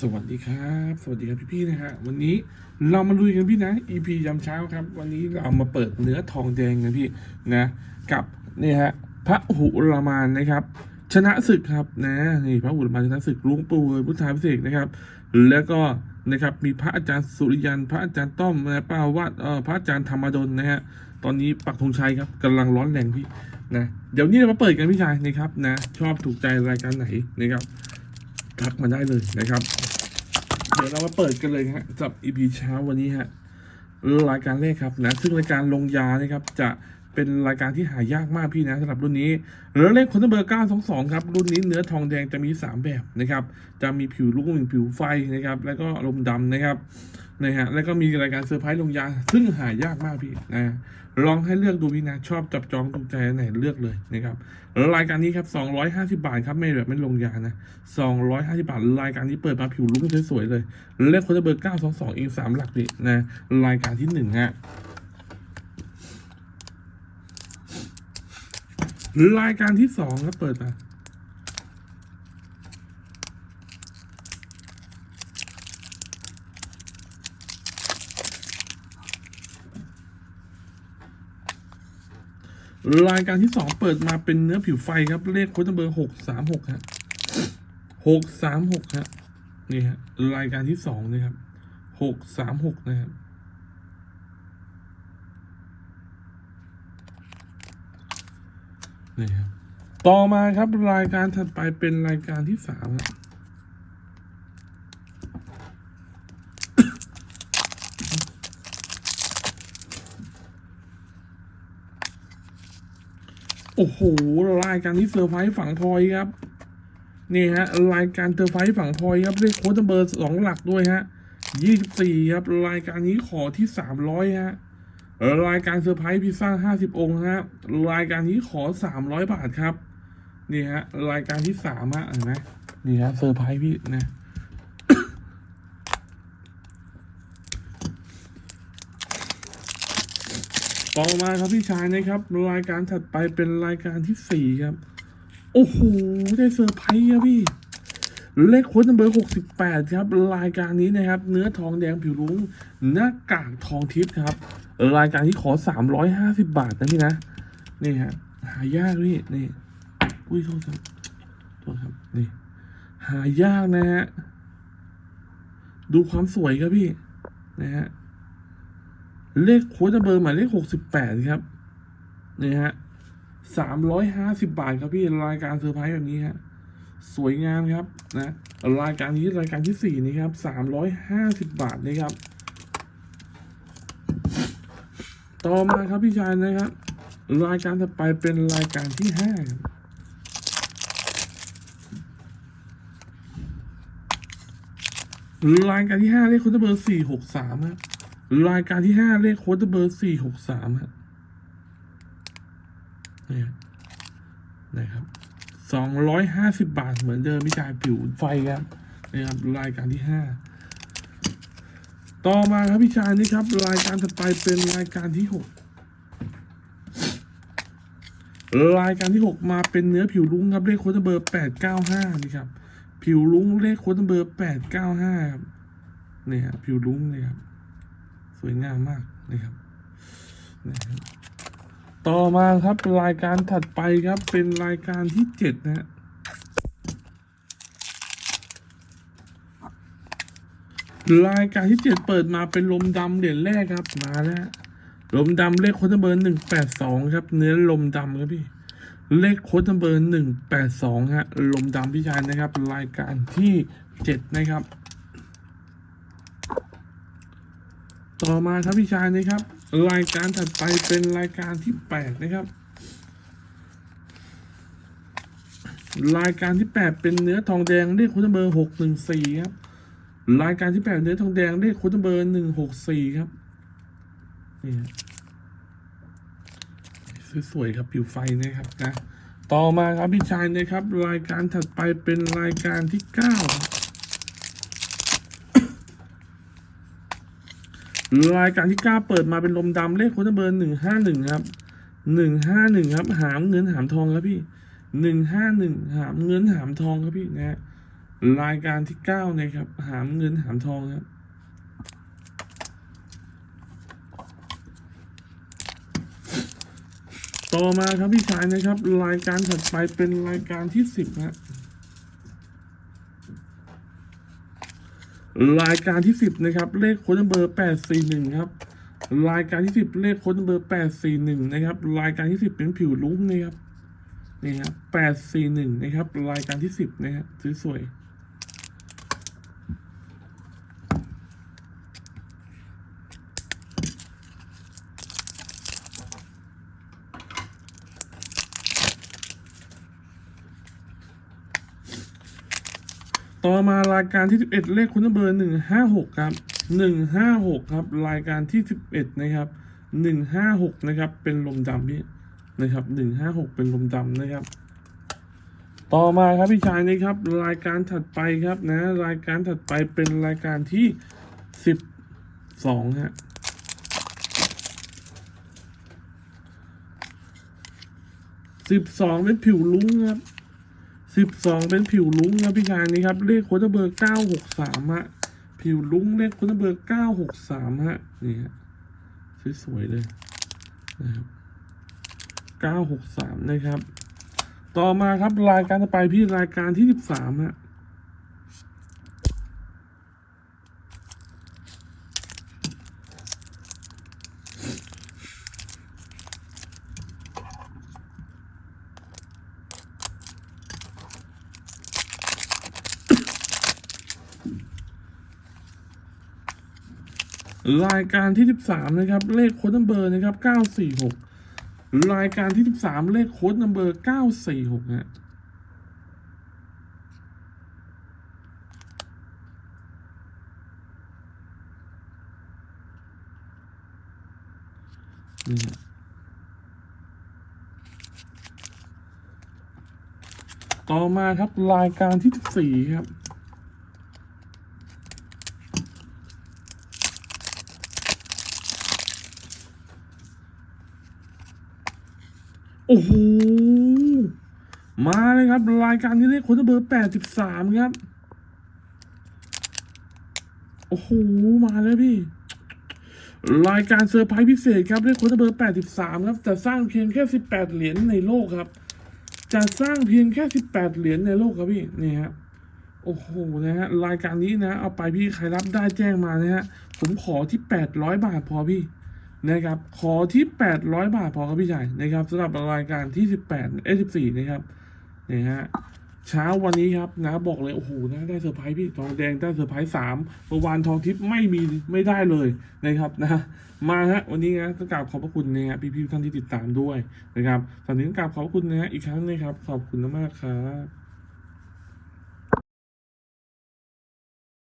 สวัสดีครับ สวัสดีครับพี่ๆนะฮะวันนี้เรามาลุยกันพี่นะ EP ยามเช้าครับ วันนี้เรามาเปิดเนื้อทองแดงกันพี่นะ กับนี่ฮะพระหุรมานนะครับ ชนะศึกครับนะนี่พระหุรมานชนะศึกลุงปู่เอ๋ยพุทธาพิเศษนะครับ แล้วก็นะครับมีพระอาจารย์สุริยัน พระอาจารย์ต้อมนะป้าวาดเอ่อพระอาจารย์ธรรมดลนะฮะตอนนี้ปักธงชัยครับกำลังร้อนแรงพี่นะเดี๋ยวนี้เรามาเปิดกันพี่ชายนะครับนะชอบถูกใจรายการไหนนะครับ ทักมาได้เลยนะครับ เดี๋ยวเรามาเปิดกันเลยฮะสำหรับ EP เช้าวันนี้ฮะรายการแรกครับนะซึ่งรายการลงยานะครับจะเป็นรายการที่หายากมากพี่นะสำหรับรุ่นนี้แล้วเลขคนเบอร์922 ครับ รุ่นนี้เนื้อทองแดงจะมี 3 แบบนะครับ จะมีผิวลูกหนึ่งผิวไฟนะครับ แล้วก็ลมดำนะครับ นะฮะแล้วก็มีรายการเซอร์ไพรส์ลงยา ซึ่งหายากมากพี่นะลองให้เลือกดูพี่นะชอบจับจองถูกใจไหนเลือกเลยนะครับแล้วรายการนี้ครับ 250 บาทครับไม่แบบไม่ลงยานะ 250 บาทรายการนี้เปิดมาผิวลุ้งสวยๆเลยเลขคนเบอร์ 922เองสามหลักดินะรายการที่หนึ่งฮะรายการที่สองก็เปิดมา รายการที่สองเปิดมาเป็นเนื้อผิวไฟครับ เลขโค้ดเบอร์หกสามหกฮะหกสามหกฮะนี่ฮะรายการที่สองนะครับหกสามหกนะครับนี่ครับต่อมาครับรายการถัดไปเป็นรายการที่สามฮะ โอ้โหรายการที่เซอร์ไพรส์ฝั่งพลอยครับนี่ฮะรายการเซอร์ไพรส์ฝั่งพลอยครับเลขโค้ดเบอร์สองหลักด้วยฮะยี่สิบสี่ครับรายการนี้ขอที่สามร้อยฮะรายการเซอร์ไพรส์พิซซ่าห้าสิบองค์ฮะรายการนี้ขอสามร้อยบาทครับนี่ฮะรายการที่สามฮะเห็นไหมนี่ฮะเซอร์ไพรส์พี่นะ ต่อมาครับพี่ชายนะครับรายการถัดไปเป็นรายการที่สี่ครับ โอ้โหได้เซอร์ไพรส์ครับพี่เลขโค้ดเบอร์หกสิบแปดครับ รายการนี้นะครับ เนื้อทองแดงผิวรุ้งหน้ากากทองทิพย์ครับ รายการที่ขอสามร้อยห้าสิบบาทนะพี่นะนี่ฮะหายากพี่นี่อุ้ยโทษครับโทษครับนี่หายากนะฮะดูความสวยครับพี่นะฮะ เลขโค้ดเบอร์หมายเลขหกสิบแปดครับนี่ฮะสามร้อยห้าสิบบาทครับพี่รายการเซอร์ไพรส์แบบนี้ฮะสวยงามครับนะรายการนี้รายการที่สี่นี่ครับสามร้อยห้าสิบบาทนะครับ ต่อมาครับพี่ชายนะครับ รายการถัดไปเป็นรายการที่ห้ารรายการที่ห้าเลขค้ดเบอร์สี่หกสามครับ รายการที่ห้าเลขโค้ดเบอร์สี่หกสามฮะนี่นะครับสองร้อยห้าสิบบาทเหมือนเดิมพี่ชายผิวไฟครับนะครับรายการที่ห้าต่อมาครับพี่ชายนี่ครับ รายการถัดไปเป็นรายการที่หกรายการที่หกมาเป็นเนื้อผิวลุ้งครับเลขโค้ดเบอร์แปดเก้าห้านี่ครับ ผิวลุ้งเลขโค้ดเบอร์แปดเก้าห้าครับเนี่ยครับผิวลุ้งเลยครับ สวยงามมากนะครับนะครับต่อมาครับรายการถัดไปครับเป็นรายการที่เจ็ดนะฮะรายการที่เจ็ดเปิดมาเป็นลมดำเหรียญแรกครับมาแล้วลมดำเลขโค้ดเบอร์หนึ่งแปดสองครับ เนื้อลมดำครับพี่ เลขโค้ดเบอร์หนึ่งแปดสองฮะลมดำพี่ชายนะครับ รายการที่เจ็ดนะครับ ต่อมาครับพี่ชายนะครับ รายการถัดไปเป็นรายการที่แปดนะครับ รายการที่แปดเป็นเนื้อทองแดงเลขค้ดเบอร์หกหนึ่งสี่ครับ รายการที่แปดเนื้อทองแดงเลขค้ดเบอร์หนึ่งหกสี่ครับนี่สวยๆครับผิวไฟนะครับนะ ต่อมาครับพี่ชายนะครับ รายการถัดไปเป็นรายการที่เก้า รายการที่เก้าเปิดมาเป็นลมดำเลขโค้ดเบอร์หนึ่งห้าหนึ่งครับหนึ่งห้าหนึ่งครับหามเงินหามทองครับพี่หนึ่งห้าหนึ่งหามเงินหามทองครับพี่นะฮะรายการที่เก้านะครับ หามเงินหามทองครับต่อมาครับพี่ชายนะครับ รายการถัดไปเป็นรายการที่สิบฮะ รายการที่สิบนะครับเลขค้นเบอร์แปดสี่หนึ่งครับรายการที่สิบเลขค้นเบอร์แปดสี่หนึ่งนะครับรายการที่สิบเป็นผิวลุ้มนะครับนี่ครับแปดสี่หนึ่งนะครับรายการที่สิบนะฮะสวยๆ ต่อมารายการที่ 11 เลขคุณเบอร์156 ครับ 156 ครับ รายการที่ 11 นะครับ 156 นะครับ เป็นลมดำพี่นะครับ 156 เป็นลมดำนะครับ ต่อมาครับพี่ชายนะครับ รายการถัดไปครับนะ รายการถัดไปเป็นรายการที่ 12 ฮะ12เป็นผิวลุ้งครับ สิบสองเป็นผิวลุ้งนะพี่ชายนี่ครับเลขโค้ดเบอร์เก้าหกสามฮะผิวลุ้งเลขโค้ดเบอร์เก้าหกสามฮะนี่ฮะสวยๆเลยนะครับเก้าหกสามนะครับ ต่อมาครับรายการต่อไปพี่รายการที่สิบสามฮะ รายการที่ 13 นะครับ เลขโค้ดนัมเบอร์นะครับ 946 รายการที่ 13 เลขโค้ดนัมเบอร์ 946ฮะนี่ฮะต่อมาครับรายการที่ 14 ครับ โอ้โหมาเลยครับ รายการที่เลขคนเบอร์แปดสิบสามครับ โอ้โห มาเลยพี่ รายการเซอร์ไพรส์พิเศษครับเลขคนเบอร์แปดสิบสามครับจะสร้างเพียงแค่สิบแปดเหรียญในโลกครับ จะสร้างเพียงแค่สิบแปดเหรียญในโลกครับพี่นี่ฮะโอ้โหนะฮะรายการนี้นะ เอาไปพี่ใครรับได้แจ้งมานะฮะผมขอที่แปดร้อยบาทพอพี่ นะครับขอที่ 800 บาทพอครับพี่ชายนะครับสำหรับรายการที่ 18เอ้14 นะครับนี่ฮะเช้าวันนี้ครับนะบอกเลยโอ้โหนะได้เซอร์ไพรส์พี่ทองแดงได้เซอร์ไพรส์สามเมื่อวานทองทิพย์ไม่มีไม่ได้เลยนะครับนะ มาฮะวันนี้นะต้องกราบขอบพระคุณนะฮะพี่ๆท่านที่ติดตามด้วยนะครับตอนนี้ต้องกราบขอบพระคุณนะฮะอีกครั้งนะครับขอบคุณมากๆครับ